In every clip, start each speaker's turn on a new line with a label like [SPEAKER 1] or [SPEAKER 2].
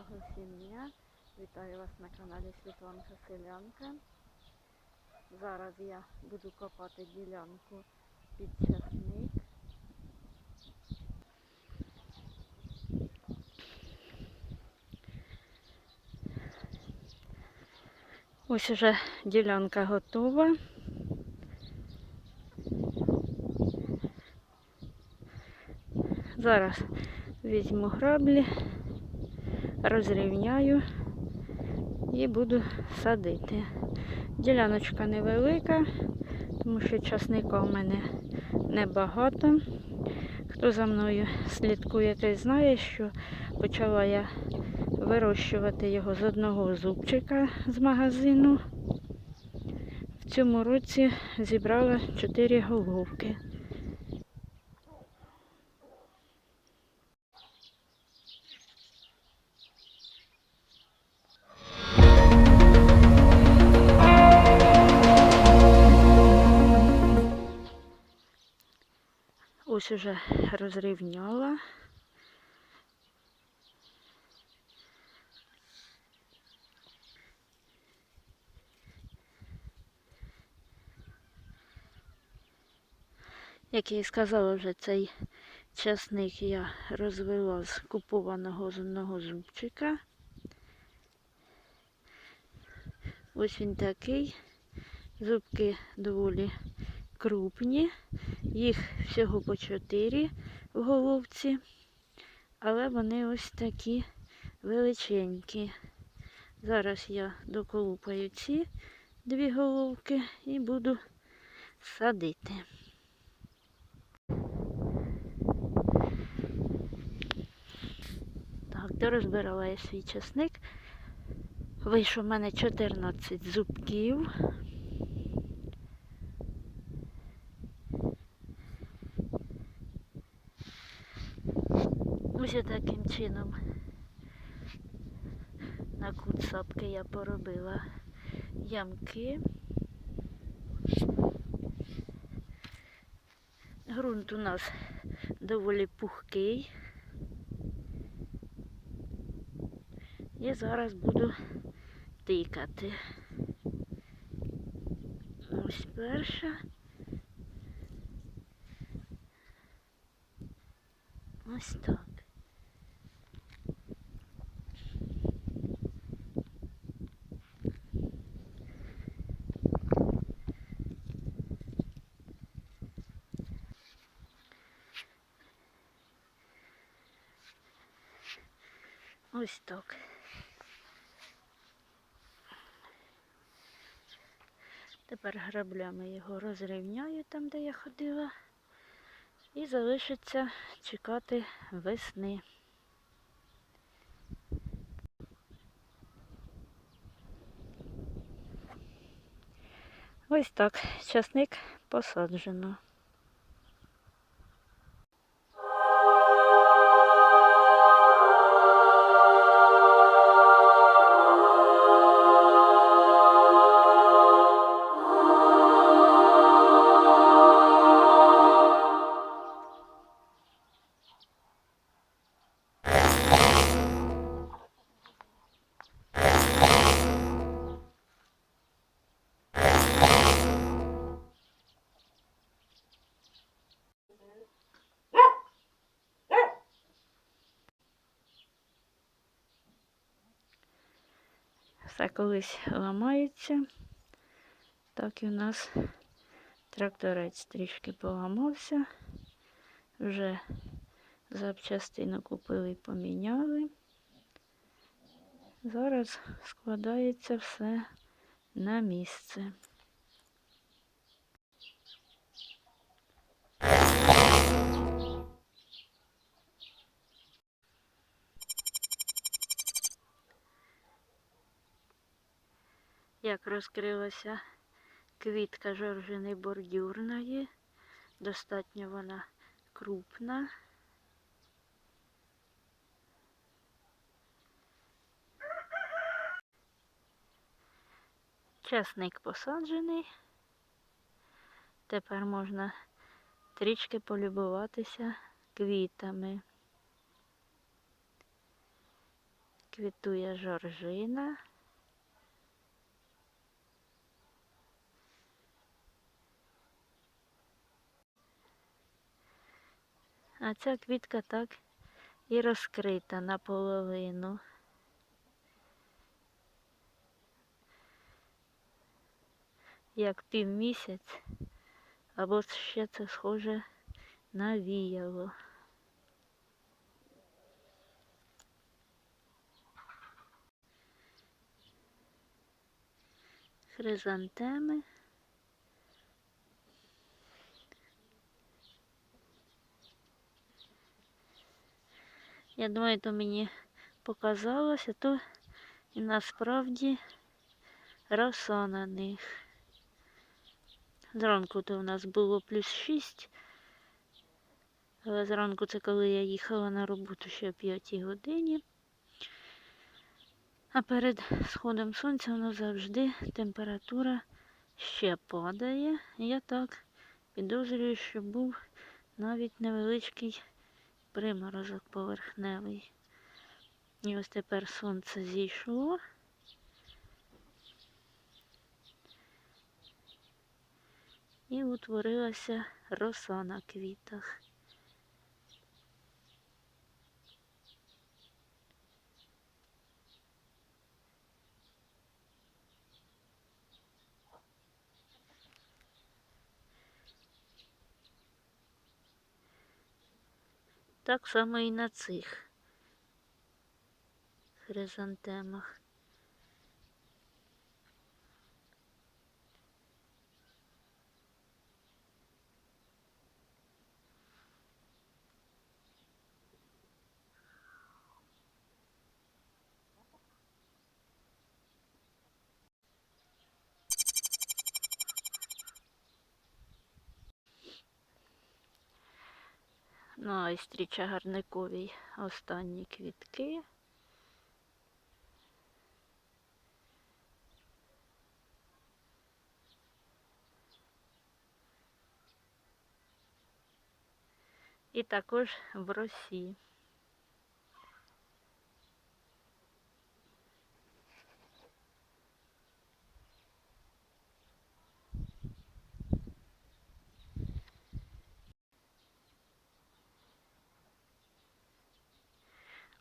[SPEAKER 1] Доброго всім! Вітаю вас на каналі Світланка Селянка. Зараз я буду копати ділянку під часник. Ось уже ділянка готова. Зараз візьму граблі, розрівняю і буду садити. Діляночка невелика, тому що часника в мене небагато. Хто за мною слідкує, той знає, що почала я вирощувати його з одного зубчика з магазину. В цьому році зібрала 4 головки. Ось уже розрівняла. Як я і сказала, вже цей часник я розвела з купованого з одного зубчика. Ось він такий. Зубки доволі крупні. Їх всього по чотири в головці, але вони ось такі величенькі. Зараз я доколупаю ці дві головки і буду садити. Так, дорозбирала я свій часник. Вийшов у мене 14 зубків. Ось таким чином на кут сапки я поробила ямки. Грунт у нас доволі пухкий. І зараз буду тикати. Ось перша. Ось так. Ось так. Тепер граблями його розрівняю там, де я ходила, і залишиться чекати весни. Ось так, часник посаджено. Все колись ламається. Так і у нас тракторець трішки поламався. Вже запчастину купили і поміняли. Зараз складається все на місце. Як розкрилася квітка жоржини бордюрної, достатньо вона крупна. Часник посаджений. Тепер можна трішки полюбуватися квітами. квітує жоржина. А ця квітка так і розкрита наполовину. Як півмісяць, або ще це схоже на віяло. Хризантеми. Я думаю, то мені показалося, то і насправді роса на них. Зранку то у нас було плюс 6. Але зранку це коли я їхала на роботу ще о 5 годині. А перед сходом сонця воно завжди температура ще падає. Я так підозрюю, що був навіть невеличкий приморозок поверхневий. І ось тепер сонце зійшло. І утворилася роса на квітах. Так само і на цих хризантемах. Ну, айстрі чагарниковій останні квітки. І також в росі.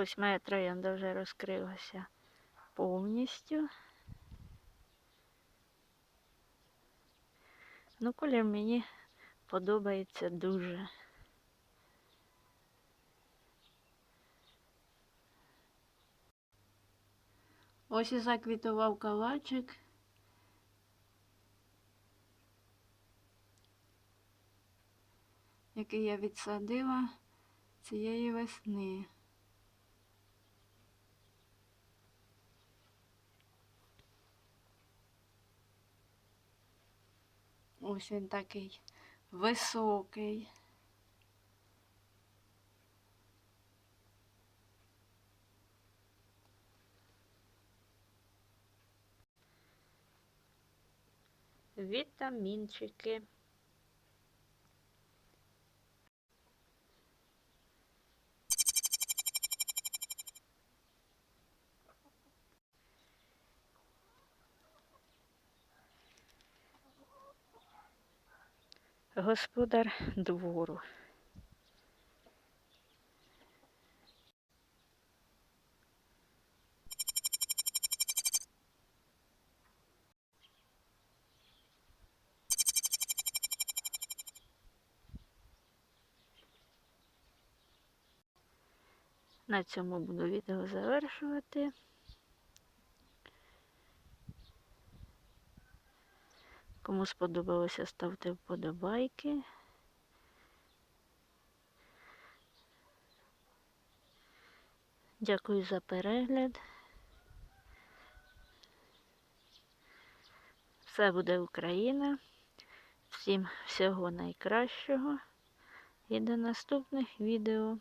[SPEAKER 1] Ось моя троянда вже розкрилася повністю. Ну, колір мені подобається дуже. Ось і заквітував калачик. Який я відсадила цієї весни. Ось він такий високий. Вітамінчики. Господар двору. На цьому буду відео завершувати. Кому сподобалося, ставте вподобайки. Дякую за перегляд. Все буде Україна. Всім всього найкращого і до наступних відео.